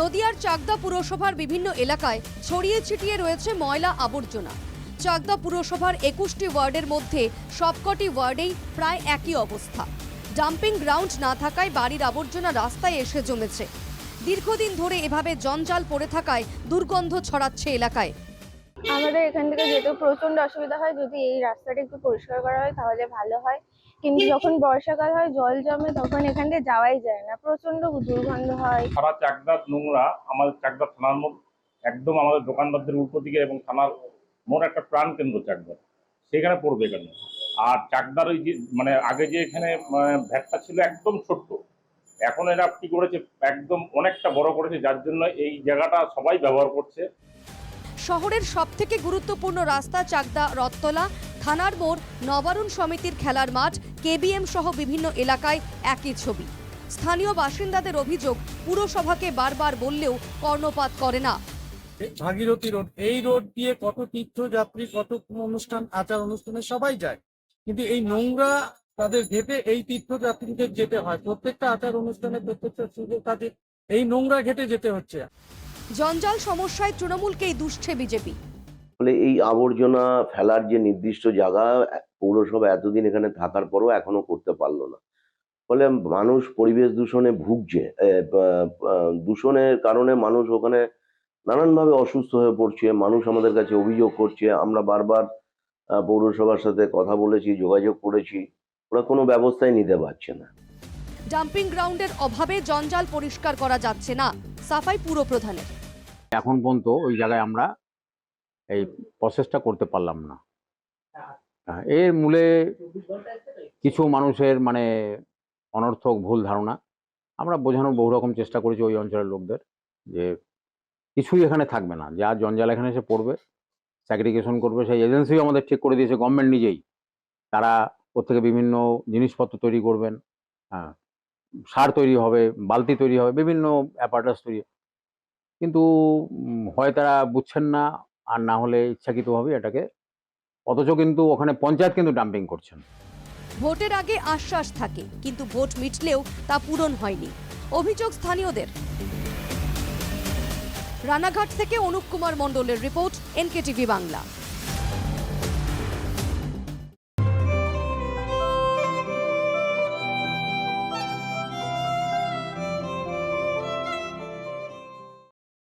নদিয়ার চাকদা পুরসভার বিভিন্ন এলাকায় ছড়িয়ে ছিটিয়ে রয়েছে ময়লা আবর্জনা। চাকদা পুরসভার একুশটি ওয়ার্ডের মধ্যে সবকটি ওয়ার্ডেই প্রায় একই অবস্থা। ডাম্পিং গ্রাউন্ড না থাকায় বাড়ির আবর্জনা রাস্তায় এসে জমেছে। দীর্ঘদিন ধরে এভাবে জঞ্জাল পড়ে থাকায় দুর্গন্ধ ছড়াচ্ছে এলাকায়। আমাদের এখান থেকে যেতে প্রচণ্ড অসুবিধা হয় যদি এই রাস্তাটা একটু পরিষ্কার করা হয় তাহলে ভালো হয়। কিন্তু যখন বর্ষাকাল হয় জল জমে তখন এখান থেকে যাওয়াই যায় না। প্রচণ্ড দুর্গন্ধ হয়। সারা চাকদার নোংরা আমাদের চাকদা থানার মোড় একদম আমাদের দোকানদারদের উল্টো দিকে এবং থানার মোড় একটা প্রাণ কেন্দ্র চাকদার। সেখানে পড়বে কেন? আর চাকদার ওই যে মানে আগে যে এখানে আহ, ভ্যাটটা ছিল একদম ছোট্ট। এখন এরা কি করেছে? একদম অনেকটা বড় করেছে যার জন্য এই জায়গাটা সবাই ব্যবহার করছে। শহরের সবথেকে গুরুত্বপূর্ণ রাস্তা চাকদা রত্তলা, থানার মোড় নবারুণ সমিতির খেলার মাঠ, কেবিএম সহ বিভিন্ন এলাকায় একই ছবি। স্থানীয় বাসিন্দাদের অভিযোগ, পুরসভাকে বারবার বললেও কর্ণপাত করে না। ভাগীরথী রোড, এই রোড দিয়ে কত তীর্থযাত্রী, কত অনুষ্ঠান, আচার অনুষ্ঠানে সবাই যায়। কিন্তু এই নোংরা তাদের ঘেটে এই তীর্থযাত্রীদের যেতে হয়। প্রত্যেকটা আচার অনুষ্ঠানে প্রত্যেকটা সুযোগ তাদের এই নোংরা ঘেটে যেতে হচ্ছে। জঞ্জাল সমস্যায় তৃণমূলকেই দুষছে বিজেপি। ফলে এই আবর্জনা ফেলার যে নির্দিষ্ট জায়গা পৌরসভা এতদিন এখানে থাকার পরও এখনও করতে পারল না। ফলে মানুষ পরিবেশ দূষণে ভুগছে। দূষণের কারণে মানুষ ওখানে নানানভাবে অসুস্থ হয়ে পড়ছে। মানুষ আমাদের কাছে অভিযোগ করছে। আমরা বারবার পৌরসভার সাথে কথা বলেছি যোগাযোগ করেছি। ওরা কোনো ব্যবস্থাই নিতে পারছে না। ডাম্পিং গ্রাউন্ডের অভাবে জঞ্জাল পরিষ্কার করা যাচ্ছে না। সাফাই পুর প্রধানের। এখন পর্যন্ত ওই জায়গায় আমরা এই প্রসেসটা করতে পারলাম না। হ্যাঁ, এর মূলে কিছু মানুষের মানে অনর্থক ভুল ধারণা। আমরা বোঝানোর বহু রকম চেষ্টা করেছি ওই অঞ্চলের লোকদের যে কিছুই এখানে থাকবে না। যা জঞ্জাল এখানে এসে পড়বে স্যাগ্রিগেশন করবে সেই এজেন্সিও আমাদের ঠিক করে দিয়েছে গভর্নমেন্ট নিজেই। তারা ওর থেকে বিভিন্ন জিনিসপত্র তৈরি করবেন। হ্যাঁ সার তৈরি হবে, বালতি তৈরি হবে, বিভিন্ন অ্যাপার্টাস তৈরি কিন্তু হয় তারা বুঝছেন না, আর না হলে ইচ্ছাকৃতভাবে এটাকে, অথচ কিন্তু ওখানে পঞ্চায়েত কিন্তু ডাম্পিং করছেন। ভোটের আগে আশ্বাস থাকে, কিন্তু ভোট মিটলেও তা পূরণ হয়নি। অভিযোগ স্থানীয়দের। রানাঘাট থেকে অনুপ কুমার মণ্ডলের রিপোর্ট, এনকেটিভি বাংলা।